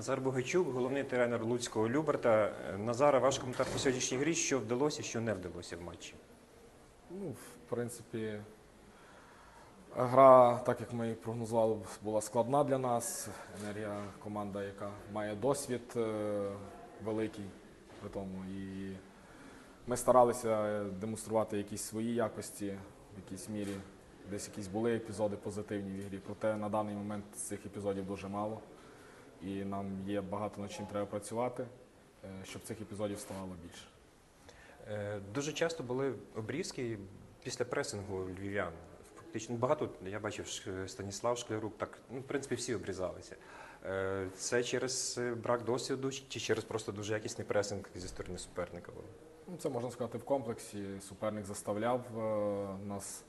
Назар Богачук, головний тренер Луцького Люберта. Е, Назара, ваш коментар по сьогоднішній грі, що вдалося, що не вдалося в матчі. Ну, в принципі, гра, так як ми прогнозували, була складна для нас. Енергія команда, яка має досвід е, великий. І ми старалися демонструвати якісь свої якості в якійсь мірі. Десь якісь були епізоди позитивні в ігрі. Проте на даний момент цих епізодів дуже мало. І нам є багато над чим треба працювати, е, щоб цих епізодів ставало більше. Е, Дуже часто були обрізки після пресингу львів'ян. Фактично багато я бачив Станіслав Шклярук, так ну, в принципі всі обрізалися. Е, Це через брак досвіду чи через просто дуже якісний пресинг зі сторони суперника? Ну, це можна сказати в комплексі. Суперник заставляв нас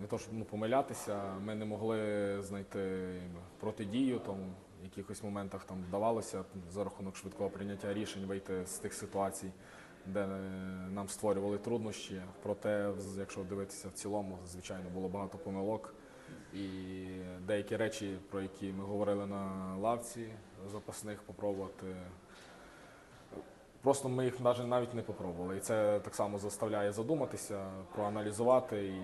не то, щоб ну, помилятися. Ми не могли знайти протидію, тому в якихось моментах там вдавалося за рахунок швидкого прийняття рішень вийти з тих ситуацій, де е, нам створювали труднощі. Проте, якщо дивитися в цілому, звичайно, було багато помилок. І деякі речі, про які ми говорили на лавці запасних, попробувати Просто ми їх навіть навіть не попробували. І це так само заставляє задуматися, проаналізувати і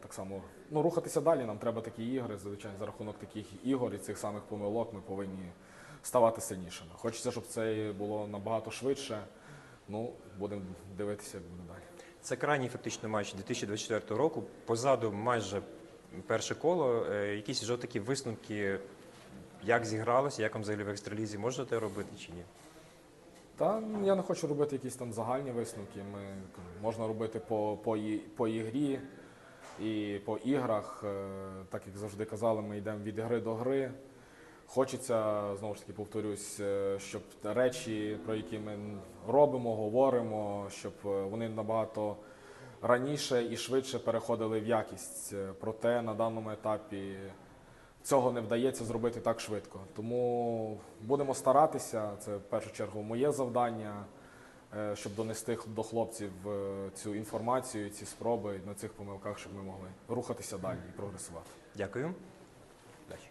так само ну, рухатися далі. Нам треба такі ігри. Звичайно, за рахунок таких ігор і цих самих помилок ми повинні ставати сильнішими. Хочеться, щоб це було набагато швидше. Ну, будемо дивитися, як буде далі. Це крайній фактично матч 2024 року. Позаду майже перше коло. Е, Якісь вже такі висновки, як зігралося, як вам взагалі в екстралізі можете робити чи ні? Та я не хочу робити якісь там загальні висновки. Ми можна робити по, по, по ігрі і по іграх. Е, Так як завжди казали, ми йдемо від гри до гри. Хочеться, знову ж таки, повторюсь, е, щоб речі, про які ми робимо, говоримо, щоб е, вони набагато раніше і швидше переходили в якість. Проте на даному етапі цього не вдається зробити так швидко. Тому будемо старатися. Це в першу чергу моє завдання, е, щоб донести до хлопців е, цю інформацію, ці спроби на цих помилках, щоб ми могли рухатися далі і прогресувати. Дякую.